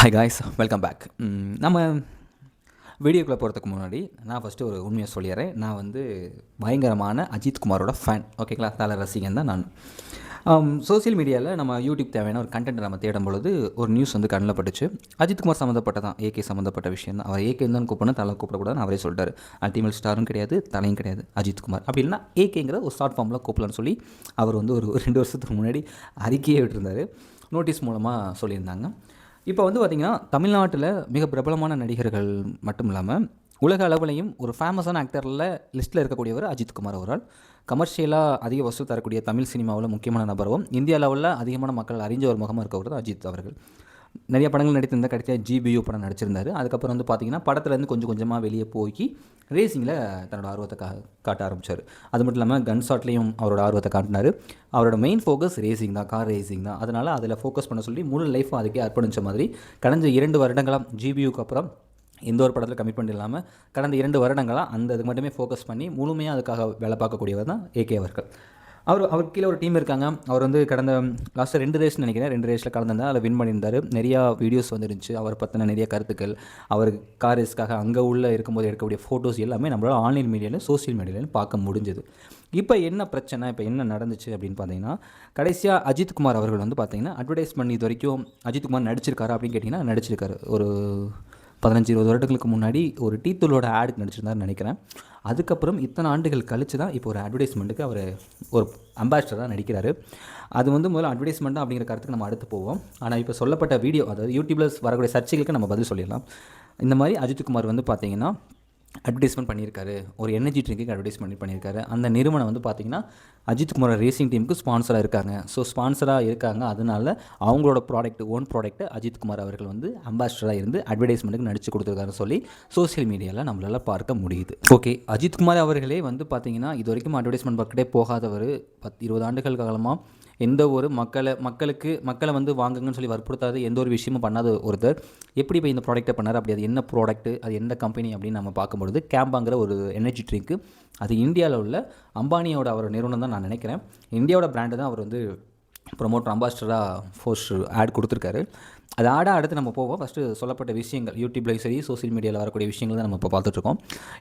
Hi guys welcome back நம்ம வீடியோக்குள்ளே போகிறதுக்கு முன்னாடி நான் ஃபஸ்ட்டு ஒரு உண்மையை சொல்லிடுறேன். நான் வந்து பயங்கரமான அஜித் குமாரோட ஃபேன் ஓகேங்களா தலை ரசிகன் தான் நான். சோசியல் மீடியாவில் நம்ம யூடியூப் தேவையான ஒரு கண்டென்ட் நம்ம தேடும் பொழுது ஒரு நியூஸ் வந்து கண்ணில் பட்டுச்சு. அஜித் குமார் சம்மந்தப்பட்ட தான் ஏகே சம்மந்தப்பட்ட விஷயம் தான். அவர் ஏகே தான் கூப்பிடணும் தலை கூப்பிடக்கூடாதுன்னு அவரே சொல்லிட்டார். அல்டிமேட் ஸ்டாரும் கிடையாது தலையும் கிடையாது அஜித் குமார். அப்படி இல்லைனா ஏகேங்கிற ஒரு ஷார்ட் ஃபார்மில் கூப்பிடலான்னு சொல்லி அவர் வந்து ஒரு ரெண்டு வருஷத்துக்கு முன்னாடி அறிக்கையே விட்டுருந்தார். நோட்டீஸ் மூலமாக சொல்லியிருந்தாங்க. இப்போ வந்து பார்த்திங்கன்னா தமிழ்நாட்டில் மிக பிரபலமான நடிகர்கள் மட்டும் இல்லாமல் உலக அளவுலையும் ஒரு ஃபேமஸான ஆக்டரில் லிஸ்ட்டில் இருக்கக்கூடியவர் அஜித் குமார் அவரால் கமர்ஷியலாக அதிக வசூல் தரக்கூடிய தமிழ் சினிமாவில் முக்கியமான நபரும் இந்திய அளவில் அதிகமான மக்கள் அறிஞ்ச ஒரு முகமாக இருக்கவர் தான் அஜித் அவர்கள். நிறைய படங்கள் நடித்திருந்தால் கடைசியாக ஜிபியு படம் நடிச்சிருந்தார். அதுக்கப்புறம் வந்து பார்த்திங்கன்னா படத்துலேருந்து கொஞ்சம் கொஞ்சமாக வெளியே போய் ரேசிங்கில் தன்னோட ஆர்வத்தை கா காட்ட ஆரம்பித்தார் அது மட்டும் இல்லாமல் கன் ஷாட்லேயும் அவரோட ஆர்வத்தை காட்டினார். அவரோட மெயின் ஃபோக்கஸ் ரேசிங் தான் கார் ரேசிங் தான். அதனால் அதில் ஃபோக்கஸ் பண்ண சொல்லி முழு லைஃப்பும் அதுக்கே அர்ப்பணித்த மாதிரி கடந்த இரண்டு வருடங்களாம் ஜிபியூக்கு அப்புறம் எந்த ஒரு படத்தில் கமிட்மெண்ட் இல்லாமல் கடந்த இரண்டு வருடங்களாக அந்த இதுக்கு மட்டுமே ஃபோக்கஸ் பண்ணி முழுமையாக அதுக்காக வேலை பார்க்கக்கூடியவர் தான் ஏகே அவர்கள். அவர் அவர் கீழே ஒரு டீம் இருக்காங்க. அவர் வந்து கடந்த லாஸ்ட்டு ரெண்டு ரேஸ் நினைக்கிறேன். ரெண்டு ரேஸில் கலந்துருந்தால் அதில் வின் பண்ணியிருந்தார். நிறையா வீடியோஸ் வந்துருந்துச்சு. அவரை பற்றின நிறைய கருத்துக்கள். அவர் கார் ரேஸ்க்காக அங்கே உள்ளே இருக்கும்போது எடுக்கக்கூடிய ஃபோட்டோஸ் எல்லாமே நம்மளால் ஆன்லைன் மீடியாவில் சோசியல் மீடியாவிலும் பார்க்க முடிஞ்சது. இப்போ என்ன பிரச்சனை? இப்போ என்ன நடந்துச்சு அப்படின்னு பார்த்தீங்கன்னா கடைசியாக அஜித் குமார் அவர்கள் வந்து பார்த்தீங்கன்னா அட்வர்டைஸ்மெண்ட் இது வரைக்கும் அஜித் குமார் அப்படின்னு கேட்டிங்கன்னா நடிச்சிருக்காரு. ஒரு பதினஞ்சு இருபது வருடங்களுக்கு முன்னாடி ஒரு டீத்தூளோட ஆடுக்கு நடிச்சிருந்தாருன்னு நினைக்கிறேன். அதுக்கப்புறம் இத்தனை ஆண்டுகள் கழித்து தான் இப்போ ஒரு அட்வர்டைஸ்மெண்ட்டுக்கு அவர் ஒரு அம்பாசிடராக நடிக்கிறாரு. அது வந்து முதல்ல அட்வர்டைஸ்மெண்ட்டாக அப்படிங்கிற கருத்துக்கு நம்ம அடுத்து போவோம். ஆனால் இப்போ சொல்லப்பட்ட வீடியோ அதாவது யூடியூப்பில் வரக்கூடிய சர்ச்சைகளுக்கு நம்ம பதில் சொல்லிடலாம். இந்த மாதிரி அஜித் குமார் வந்து பார்த்தீங்கன்னா அட்வர்டைஸ்மெண்ட் பண்ணியிருக்காரு ஒரு எனர்ஜி ட்ரிங்க்கு அட்வர்டைஸ்மெண்ட் பண்ணியிருக்காரு. அந்த நிறுவனம் வந்து பார்த்திங்கன்னா அஜித் குமார் ரேசிங் டீமுக்கு ஸ்பான்சராக இருக்காங்க. ஸோ ஸ்பான்சராக இருக்காங்க. அதனால அவங்களோட ப்ராடக்ட் ஓன் ப்ராடக்ட்டை அஜித் குமார் அவர்கள் வந்து அம்பாசிடராக இருந்து அட்வர்டைஸ்மெண்ட்டுக்கு நடிச்சு கொடுத்துருக்காருன்னு சொல்லி சோசியல் மீடியாவில் நம்மளால் பார்க்க முடியுது. ஓகே அஜித் குமார் அவர்களே வந்து பார்த்திங்கன்னா இது வரைக்கும் அட்வர்டைஸ்மெண்ட் பக்கத்தே போகாதவர். பத் இருபது ஆண்டுகள் காலமாக எந்த ஒரு மக்களை மக்களுக்கு மக்களை வந்து வாங்குங்கன்னு சொல்லி வற்புறுத்தாத எந்த ஒரு விஷயமும் பண்ணாத ஒருத்தர். எப்படி போய் இந்த ப்ராடக்ட்டை பண்ணார்? அப்படி அது என்ன ப்ராடக்ட்டு அது எந்த கம்பெனி அப்படின்னு நம்ம பார்க்கும்பொழுது கேம்பாங்கிற ஒரு எனர்ஜி ட்ரிங்க்கு அது இந்தியாவில் உள்ள அம்பானியோட அவர் நிறுவனம் தான் நான் நினைக்கிறேன். இந்தியாவோட பிராண்டு தான் அவர் வந்து ப்ரொமோட்டர் அம்பாஸ்டராக ஃபோர்ஸ் ஆட் கொடுத்துருக்காரு. அது ஆடாக அடுத்து நம்ம போவோம். ஃபஸ்ட்டு சொல்லப்பட்ட விஷயங்கள் யூடியூப்லேயும் சரி சோசியல் மீடியாவில் வரக்கூடிய விஷயங்கள் தான் நம்ம இப்போ பார்த்துட்ருக்கோம்.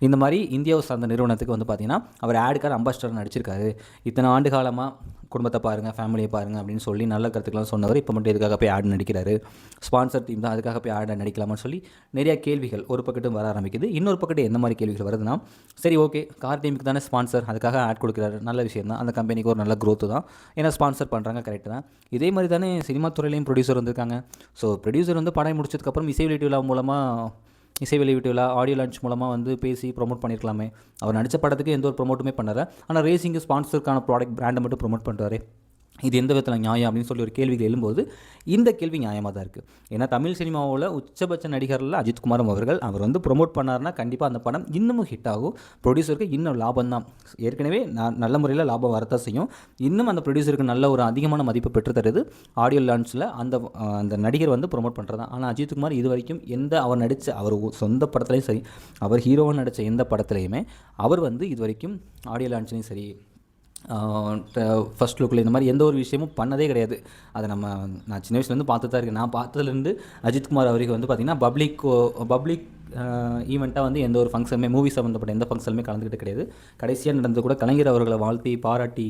இந்த மாதிரி இந்தியாவை சார்ந்த நிறுவனத்துக்கு வந்து பார்த்திங்கன்னா அவர் ஆடுக்கார் அம்பாஸ்டர் நடிச்சிருக்காரு. இத்தனை ஆண்டு காலமாக குடும்பத்தை பாருங்கள் ஃபேமிலியை பாருங்கள் அப்படின்னு சொல்லி நல்ல கருத்துக்கெல்லாம் சொன்னவர் இப்போ மட்டும் இதுக்காக போய் ஆடு நடிக்கிறாரு. ஸ்பான்சர் டீம் தான் அதுக்காக போய் ஆட நடிக்கலாமான்னு சொல்லி நிறையா கேள்விகள் ஒரு பக்கட்டும் வர ஆரம்பிக்குது. இன்னொரு பக்கத்து எந்த மாதிரி கேள்விகள் வருதுன்னா சரி ஓகே கார் டீமுக்கு தானே ஸ்பான்சர் அதுக்காக ஆட் கொடுக்குறாரு. நல்ல விஷயம் தான். அந்த கம்பெனிக்கு ஒரு நல்ல க்ரோத்து தான். ஏன்னா ஸ்பான்சர் பண்ணுறாங்க கரெக்டு தான். இதே மாதிரி தானே சினிமா துறையிலையும் ப்ரொடியூசர் வந்திருக்காங்க. ஸோ ப்ரொடியூசர் வந்து படம் முடிச்சதுக்கப்புறம் இசை வெளியீட்டு விழா மூலமாக இசை வெளியீட்டு விழா ஆடியோ லான்ச் மூலமாக வந்து பேசி ப்ரொமோட் பண்ணியிருக்கலாமே அவர் நடித்த படத்துக்கு எந்த ஒரு ப்ரொமோட்டுமே பண்ணலை. ஆனால் ரேசிங்கு ஸ்பான்சருக்கான ப்ராடக்ட் பிராண்டை மட்டும் ப்ரொமோட் பண்ணுறாரு இது எந்த விதத்தில் நியாயம் அப்படின்னு சொல்லி ஒரு கேள்விகள் எழும்போது இந்த கேள்வி நியாயமாக தான் இருக்குது ஏன்னா தமிழ் சினிமாவில் உச்சபட்ச நடிகரில் அஜித்குமாரம் அவர்கள் அவர் வந்து ப்ரொமோட் பண்ணார்னா கண்டிப்பாக அந்த படம் இன்னமும் ஹிட் ஆகும். ப்ரொடியூசருக்கு இன்னும் லாபம் தான். ஏற்கனவே நான் நல்ல முறையில் லாபம் வரத்தான் செய்யும். இன்னும் அந்த ப்ரொடியூசருக்கு நல்ல ஒரு அதிகமான மதிப்பு பெற்று தருது. ஆடியோ லான்ச்சில் அந்த அந்த நடிகர் வந்து ப்ரொமோட் பண்ணுறது தான் ஆனால் அஜித்குமார் இது வரைக்கும் எந்த அவர் நடித்த அவர் சொந்த படத்துலையும் சரி அவர் ஹீரோவாக நடித்த எந்த படத்துலையுமே அவர் வந்து இது வரைக்கும் ஆடியோ லான்ச்லேயும் சரி ஃபஸ்ட் லுக்கில் இந்த மாதிரி எந்த ஒரு விஷயமும் பண்ணதே கிடையாது. அதை நம்ம நான் சின்ன வயசுலேருந்து பார்த்து தான் இருக்கேன். நான் பார்த்ததுலேருந்து அஜித்குமார் அவருக்கு வந்து பார்த்திங்கன்னா பப்ளிக் பப்ளிக் ஈவெண்ட்டாக வந்து எந்த ஒரு ஃபங்க்ஷனுமே மூவி சம்மந்தப்பட்ட எந்த ஃபங்க்ஷனுமே கலந்துக்கிட்டு கிடையாது. கடைசியாக நடந்து கூட கலைஞர் அவர்களை வாழ்த்தி பாராட்டி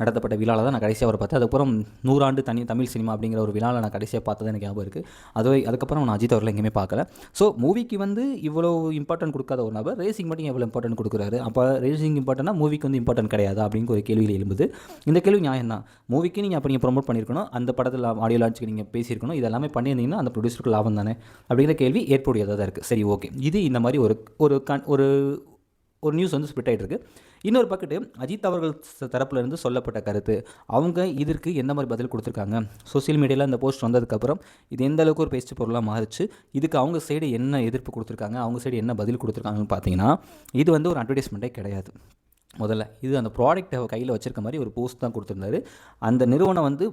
நடத்தப்பட்ட விழாவில் தான் நான் கடைசியாக அவர் பார்த்தேன். அதுக்கப்புறம் நூறாண்டு தனி தமிழ் சினிமா அப்படிங்கிற ஒரு விழாவில் நான் கடைசியாக பார்த்தது எனக்கு ஞாபகம் இருக்குது அது அதுக்கப்புறம் நான் அஜித் அவர்களை எங்கேயுமே பார்க்கல. ஸோ மூவிக்கு வந்து இவ்வளோ இம்பார்ட்டன்ட் கொடுக்காத ஒரு நபர் ரேசிங் மட்டும் எவ்வளோ இம்பார்ட்டன்ட் கொடுக்குறாரு? அப்போ ரேசிங் இம்பார்ட்டன்னா மூவிக்கு வந்து இம்பார்ட்டன்ட் கிடையாது? அப்படிங்கிற ஒரு கேள்வியில் எழும்புது. இந்த கேள்வி நியாயம் தான் மூவிக்கு நீங்கள் அப்போ நீங்கள் ப்ரொமோட் பண்ணியிருக்கணும். அந்த படத்தில் ஆடியோ லான்ச்சுக்கு நீங்கள் பேசியிருக்கணும். இதெல்லாமே பண்ணியிருந்தீங்கன்னா அந்த ப்ரொடியூசருக்கு லாபம் தானே? அப்படிங்கிற கேள்வி ஏற்புடையதாக தான் இருக்குது சரி ஓகே இது இந்த மாதிரி ஒரு ஒரு கண் ஒரு ஒரு நியூஸ் வந்து ஸ்பிட் ஆகிட்டு இருக்குது இன்னொரு பக்கத்து அஜித் அவர்கள் தரப்புலேருந்து சொல்லப்பட்ட கருத்து. அவங்க இதற்கு எந்த மாதிரி பதில் கொடுத்துருக்காங்க? சோசியல் மீடியாவில் அந்த போஸ்ட் வந்ததுக்கப்புறம் இது எந்த அளவுக்கு ஒரு பேச்சு பொருளாக மாறிச்சு? இதுக்கு அவங்க சைடு என்ன எதிர்ப்பு கொடுத்துருக்காங்க? அவங்க சைடு என்ன பதில் கொடுத்துருக்காங்கன்னு பார்த்தீங்கன்னா இது வந்து ஒரு அட்வர்டைஸ்மெண்ட்டே கிடையாது. முதல்ல இது அந்த ப்ராடக்ட்டை கையில் வச்சுருக்க மாதிரி ஒரு போஸ்ட் தான் கொடுத்துருந்தாரு. அந்த நிறுவனம் வந்து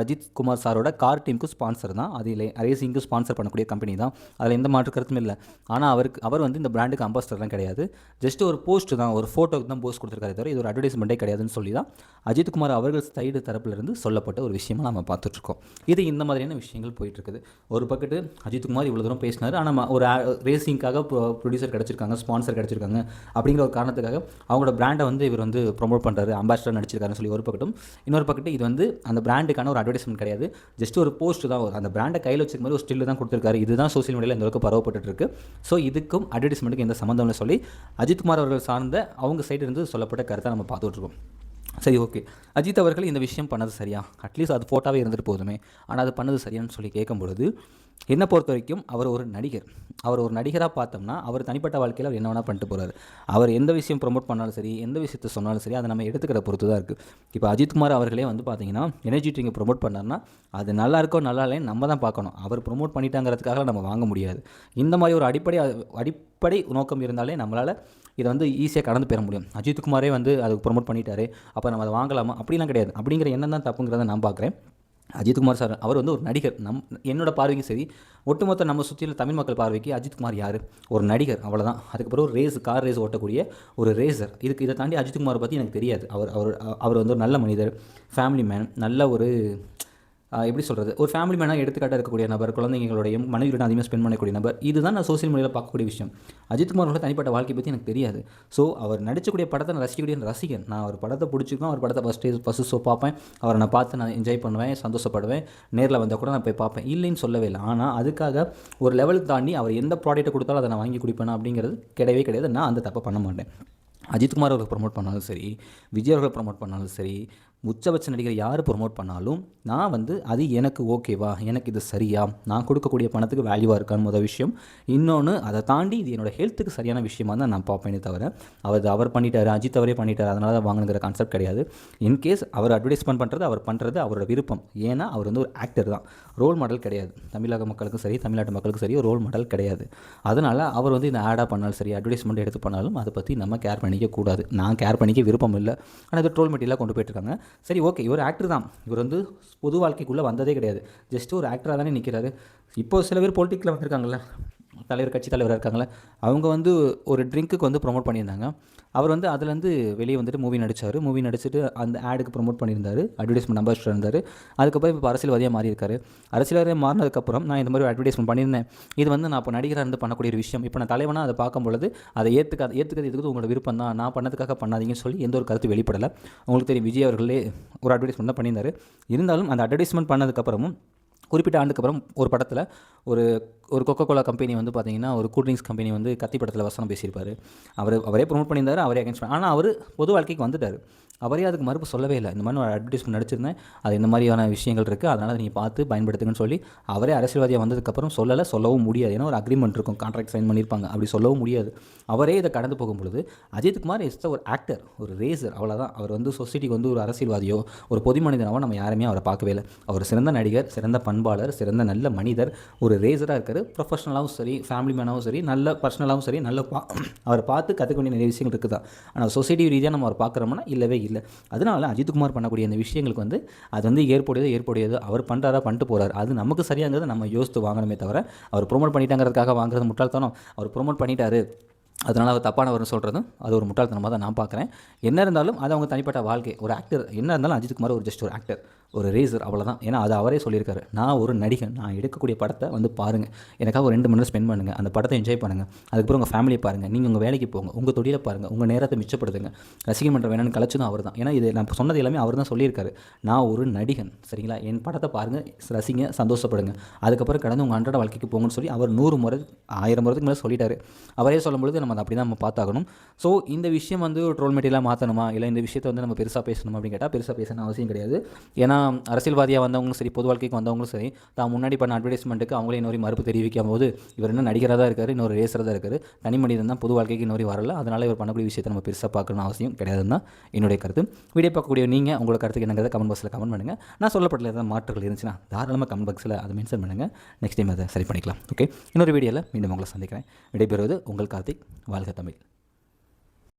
ரஜித் குமார் சாரோட கார் டீமுக்கு ஸ்பான்சர் தான். அது இல்லை ரேசிங்க்கு ஸ்பான்சர் பண்ணக்கூடிய கம்பெனி தான். அதில் எந்த மாற்று கருத்தும் இல்லை. ஆனால் அவருக்கு அவர் வந்து இந்த பிராண்டுக்கு அம்பாஸ்டர்லாம் கிடையாது. ஜஸ்ட் ஒரு போஸ்ட் தான் ஒரு ஃபோட்டோக்கு தான் போஸ்ட் கொடுத்துருக்காரு தவிர இது ஒரு அட்வர்டைஸ்மெண்ட்டே கிடையாதுன்னு சொல்லி தான் அஜித் குமார் அவர்கள் சைடு தரப்புலேருந்து சொல்லப்பட்ட ஒரு விஷயமா நம்ம பார்த்துட்ருக்கோம். இது இந்த மாதிரியான விஷயங்கள் போயிட்டுருக்குது ஒரு பக்கத்து அஜித் குமார் இவ்வளோ தூரம் பேசினார். ஆனால் ஒரு ரேசிங்க்காக ப்ரொடியூசர் கிடச்சிருக்காங்க ஸ்பான்சர் கிடச்சிருக்காங்க அப்படிங்கிற ஒரு காரணத்துக்காக அவங்களோட பிராண்டை வந்து இவர் வந்து ப்ரொமோட் பண்ணுறாரு அம்பாஸ்டர் நடிச்சிருக்காருன்னு சொல்லி ஒரு பக்கட்டும். இன்னொரு பக்கத்து இது வந்து அந்த பிராண்டுக்கான ஒரு அட்வர்டைஸ்மெண்ட் கிடையாது. ஜஸ்ட் ஒரு போஸ்ட் தான். ஒரு- அந்த பிராண்டை கையில் வச்சிருக்க மாதிரி ஒரு ஸ்டில் தான் கொடுத்துருக்காரு. இதுதான் சோசியல் மீடியாவில் இந்த அளவுக்கு பரவப்பட்டு இருக்கு. ஸோ இதுக்கும் அட்வர்டைஸ்மெண்ட்டுக்கு எந்த சம்மந்தம்னு சொல்லி அஜித்குமார் அவர்கள் சார்ந்த அவங்க சைடு இருந்து சொல்லப்பட்ட கருத்தை நம்ம பார்த்துட்ருக்கோம் சரி ஓகே அஜித் அவர்கள் இந்த விஷயம் பண்ணது சரியா? அட்லீஸ்ட் அது ஃபோட்டோவே இருந்துட்டு போதுமே. ஆனால் அது பண்ணது சரியான்னு சொல்லி கேட்கும்பொழுது என்னை பொறுத்த வரைக்கும் அவர் ஒரு நடிகர். அவர் ஒரு நடிகராக பார்த்தோம்னா அவர் தனிப்பட்ட வாழ்க்கையில் அவர் என்ன வேணால் பண்ணிட்டு போகிறார் அவர் எந்த விஷயம் ப்ரொமோட் பண்ணாலும் சரி எந்த விஷயத்தை சொன்னாலும் சரி அதை நம்ம எடுத்துக்கிற பொறுத்து தான் இருக்குது இப்போ அஜித்குமார் அவர்களே வந்து பார்த்தீங்கன்னா எனர்ஜி ட்ரிங்கை ப்ரொமோட் பண்ணார்னா அது நல்லா இருக்கோ நல்லா இல்லைன்னு நம்ம தான் பார்க்கணும். அவர் ப்ரொமோட் பண்ணிட்டாங்கிறதுக்காக நம்ம வாங்க முடியாது. இந்த மாதிரி ஒரு அடிப்படை அடிப்படை நோக்கம் இருந்தாலே நம்மளால் இதை வந்து ஈஸியாக கடந்து பெற முடியும். அஜித்குமாரே வந்து அதுக்கு ப்ரொமோட் பண்ணிட்டாரு. அப்போ நம்ம அதை வாங்கலாமா? அப்படிலாம் கிடையாது. அப்படிங்கிற எண்ணம் தான் தப்புங்கிறத நான் பார்க்குறேன். அஜித்குமார் சார் அவர் வந்து ஒரு நடிகர். நம் என்னோட பார்வைக்கு சரி ஒட்டுமொத்த நம்ம சுற்றியில் தமிழ் மக்கள் பார்வைக்கு அஜித்குமார் யார்? ஒரு நடிகர் அவ்வளோதான் அதுக்கப்புறம் ஒரு ரேஸ் கார் ரேஸ் ஓட்டக்கூடிய ஒரு ரேசர் இதுக்கு இதை தாண்டி அஜித்குமார் பற்றி எனக்கு தெரியாது. அவர் அவர் அவர் வந்து ஒரு நல்ல மனிதர் ஃபேமிலி மேன் நல்ல ஒரு எப்படி சொல்கிறது ஒரு ஃபேமிலி மேனாக எடுத்துக்காட்டாக இருக்கக்கூடிய நபர் குழந்தைங்களோடையும் மனைவியுடன் அதிகமாக ஸ்பெண்ட் பண்ணக்கூடிய நபர் இதுதான் நான் சோசியல் மீடியாவில் பார்க்கக்கூடிய விஷயம். அஜித்குமாரோட தனிப்பட்ட வாழ்க்கை பற்றி எனக்கு தெரியாது. ஸோ அவர் நடிச்சக்கூடிய படத்தை நான் ரசிக்கக்கூடிய ரசிகன். நான் அவர் படத்தை பிடிச்சிருக்கோம் அவர் படத்தை ஃபஸ்ட்டு ஃபஸ்ட்டு ஷோ பார்ப்பேன். அவரை நான் பார்த்து நான் என்ஜாய் பண்ணுவேன் சந்தோஷப்படுவேன். நேரில் வந்தால் கூட நான் போய் பார்ப்பேன். இல்லைன்னு சொல்லவே இல்லை. ஆனால் அதுக்காக ஒரு லெவலுக்கு தாண்டி அவர் எந்த ப்ராடக்ட்டை கொடுத்தாலும் அதை நான் வாங்கி குடிப்பேனா அப்படிங்கிறது கிடையவே கிடையாது. நான் அந்த தப்பை பண்ண மாட்டேன். அஜித்குமார் அவர்கள் ப்ரொமோட் பண்ணாலும் சரி விஜய் அவர்கள் ப்ரொமோட் பண்ணாலும் சரி உச்சபட்ச நடிகர் யார் ப்ரொமோட் பண்ணாலும் நான் வந்து அது எனக்கு ஓகேவா எனக்கு இது சரியா? நான் கொடுக்கக்கூடிய பணத்துக்கு வேல்யூவாக இருக்கான்னு முதல் விஷயம். இன்னொன்று அதை தாண்டி இது என்னோட ஹெல்த்துக்கு சரியான விஷயமா தான் நான் பார்ப்பேனே தவிர அவர் அவர் பண்ணிட்டார் அஜித் அவரே பண்ணிட்டார் அதனால தான் வாங்கணுங்கிற கான்செப்ட் கிடையாது. இன்கேஸ் அவர் அட்வர்டைஸ்மெண்ட் பண்ணுறது அவர் பண்ணுறது அவரோட விருப்பம். ஏன்னா அவர் வந்து ஒரு ஆக்டர் தான். ரோல் மாடல் கிடையாது. தமிழக மக்களுக்கும் சரி தமிழ்நாட்டு மக்களுக்கும் சரி ரோல் மாடல் கிடையாது. அதனால் அவர் வந்து இந்த ஆடாக பண்ணாலும் சரி அட்வர்டைஸ்மெண்ட் எடுத்து பண்ணாலும் அதை பற்றி நம்ம கேர் பண்ணிக்க கூடாது. நான் கேர் பண்ணிக்க விருப்பம் இல்லை. ஆனால் இது ட்ரோல் மெட்டீரியலாக கொண்டு போயிட்டுருக்காங்க சரி ஓகே இவர் ஆக்டர் தான். இவர் வந்து பொது வாழ்க்கைக்குள்ளே வந்ததே கிடையாது. ஜஸ்ட் ஒரு ஆக்டராக தானே நிற்கிறாரு இப்போ சில பேர் பொலிட்டிக்கில் வந்திருக்காங்கல்ல. தலைவர் கட்சி தலைவராக இருக்காங்களே அவங்க வந்து ஒரு ட்ரிங்க்குக்கு வந்து ப்ரோமோட் பண்ணியிருந்தாங்க. அவர் வந்து அதுலேருந்து வெளியே வந்துட்டு மூவி நடித்தார் மூவி நடிச்சுட்டு அந்த ஆடுக்கு ப்ரோமோட் பண்ணியிருந்தார். அட்வர்டைஸ்மெண்ட் அம்பாசிடர் இருந்தார். அதுக்கப்புறம் இப்போ அரசியல்வாதியாக மாறியிருக்காரு. அரசியல்வாதியாக மாறினதுக்கப்புறம் நான் இந்த மாதிரி அட்வர்டைஸ்மெண்ட் பண்ணியிருந்தேன். இது வந்து நான் இப்போ நடிகராக இருந்து பண்ணக்கூடிய ஒரு விஷயம். இப்போ நான் தலைவனாக அதை பார்க்கும் பொழுது அதை ஏற்றுக்காது ஏற்றுக்கிறது இதுக்கு உங்களோட விருப்பம் தான். நான் பண்ணதுக்காக பண்ணாதீங்கன்னு சொல்லி எந்த ஒரு கருத்து வெளிப்படலை. உங்களுக்கு தெரியும் விஜய் அவர்களே ஒரு அட்வர்டைஸ்மெண்ட் தான் பண்ணியிருந்தார். இருந்தாலும் அந்த அட்வர்டைஸ்மெண்ட் பண்ணதுக்கப்புறமும் குறிப்பிட்ட ஆண்டுக்கு அப்புறம் ஒரு படத்தில் ஒரு ஒரு கொக்கோ கோலா கம்பெனி வந்து பார்த்தீங்கன்னா ஒரு கூல் ட்ரிங்க்ஸ் கம்பெனி வந்து கத்தி படத்தில் வசனம் பேசியிருப்பார். அவர் அவரே ப்ரொமோட் பண்ணியிருந்தார் அவரே அகேன்ஸ்ட் ஆனால் அவர் பொது வாழ்க்கைக்கு வந்துட்டார். அவரே அதுக்கு மறுப்பு சொல்லவே இல்லை. இந்த மாதிரி ஒரு அட்வர்டைஸ்மெண்ட் நடிச்சிருந்தேன். அது இந்த மாதிரியான விஷயங்கள் இருக்குது அதனால் நீங்கள் பார்த்து பயன்படுத்துங்கன்னு சொல்லி அவரே அரசியல்வாதியாக வந்ததுக்கப்புறம் சொல்லலை சொல்லவும் முடியாது. ஏன்னா ஒரு அக்ரிமெண்ட் இருக்கும். கான்ட்ராக்ட் சைன் பண்ணியிருப்பாங்க. அப்படி சொல்லவும் முடியாது. அவரே இதை கடந்து போகும்பொழுது அஜித்குமார் இஸ் ஒரு ஆக்டர் ஒரு ரேசர் அவ்வளோதான் அவர் வந்து சொசைட்டிக்கு வந்து ஒரு அரசியல்வாதியோ ஒரு பொது மனிதனாவோ நம்ம யாருமே அவரை பார்க்கவே இல்லை. அவர் சிறந்த நடிகர் சிறந்த பண்பாளர் சிறந்த நல்ல மனிதர் ஒரு ரேசராக இருக்கார். ப்ரொஃபஷனலாகவும் சரி ஃபேமிலி மேனாகவும் சரி நல்ல பர்சனலாகவும் சரி நல்ல பா அவரை பார்த்து கற்றுக்க வேண்டிய நிறைய விஷயங்கள் இருக்குது தான் ஆனால் சொசைட்டி ரீதியாக நம்ம அவர் பார்க்குறோம்னா இல்லவே இல்லை இல்லை. அதனால அஜித்குமார் பண்ணக்கூடிய அந்த விஷயங்களுக்கு வந்து அது வந்து ஏற்புடையது ஏற்புடையது அவர் பண்ணுறாரா பண்ணிட்டு போகிறார் அது நமக்கு சரியாங்கிறத நம்ம யோசித்து வாங்கணுமே தவிர அவர் ப்ரொமோட் பண்ணிட்டாங்கிறதுக்காக வாங்குறது முட்டாள்தனம். அவர் ப்ரொமோட் பண்ணிட்டாரு. அதனால் அவர் தப்பானவர்னு சொல்கிறதும் அது ஒரு முட்டாள்தனமாக தான் நான் பார்க்குறேன். என்ன இருந்தாலும் அது அவங்க தனிப்பட்ட வாழ்க்கை. ஒரு ஆக்டர் என்ன இருந்தாலும் அஜித்குமார் ஒரு ஜஸ்ட் ஒரு ஆக்டர் ஒரு ரேசர் அவ்வளோதான் ஏன்னா அது அவரே சொல்லியிருக்காரு. நான் ஒரு நடிகன் நான் எடுக்கக்கூடிய படத்தை வந்து பாருங்கள் எனக்காக ஒரு ரெண்டு மணி நேரம் ஸ்பெண்ட் பண்ணுங்கள் அந்த படத்தை என்ஜாய் பண்ணுங்கள் அதுக்கப்புறம் உங்கள் ஃபேமிலியை பாருங்கள் நீங்கள் உங்கள் வேலைக்கு போங்க. உங்கள் தொழிலை பாருங்கள் உங்கள் நேரத்தை மிச்சப்படுத்துங்க. ரசிகன் மன்றம் வேணும்னு கலைச்சதும் அவர் தான் ஏன்னா இது நான் சொன்னது எல்லாமே அவர் தான் சொல்லியிருக்காரு. நான் ஒரு நடிகன் சரிங்களா? என் படத்தை பாருங்கள் ரசிங்க சந்தோஷப்படுங்க. அதுக்கப்புறம் கடந்து உங்கள் அன்றாட வாழ்க்கைக்கு போங்கன்னு சொல்லி அவர் நூறு முறை ஆயிரம் முறைக்கு மேலே சொல்லிட்டாரு. அவரே சொல்லும்பொழுது நம்ம அதை அப்படி தான் நம்ம பார்த்தாகணும். ஸோ இந்த விஷயம் வந்து ட்ரோல் மெட்டீரியலாக மாற்றணுமா இல்லை இந்த விஷயத்தை வந்து நம்ம பெருசாக பேசணுமா அப்படின்னு கேட்டால் பெருசாக பேசணும் அவசியம் கிடையாது. ஏன்னா அரசியல்வாதியாக வந்தவங்களும் சரி பொது வாழ்க்கைக்கு வந்தவங்களும் சரி தான் முன்னாடி பண்ண அட்வர்டைஸ்மெண்ட்டுக்கு அவங்களே இன்னொரு மறுப்பு தெரிவிக்கும் போது இவர் என்ன நடிகராக தான் இருக்காரு இன்னொரு ரேசராக தான் இருக்காரு தனி மனிதன் தான் பொது வாழ்க்கைக்கு இன்னொரு வரல அதனால் இவர் பண்ணக்கூடிய விஷயத்தை நம்ம பெருசாக பார்க்கணும் அவசியம் கிடையாதுன்னு தான் என்னுடைய கருத்து. வீடியோ பார்க்கக்கூடிய நீங்கள் உங்களோட கருத்துக்கு என்னங்கிறத கமெண்ட் பாக்ஸில் கமெண்ட் பண்ணுங்கள் நான் சொல்லப்பட்ட ஏதாவது மாற்றுகள் இருந்துச்சுன்னா தாராளமாக கமெண்ட் பாக்ஸில் அதை மென்ஷன் பண்ணுங்கள் நெக்ஸ்ட் டைம் அதை சரி பண்ணிக்கலாம் ஓகே இன்னொரு வீடியோவில் மீண்டும் உங்களை சந்திக்கிறேன். விடைபெறுவது உங்கள் கார்த்திக். வாழ்க தமிழ்.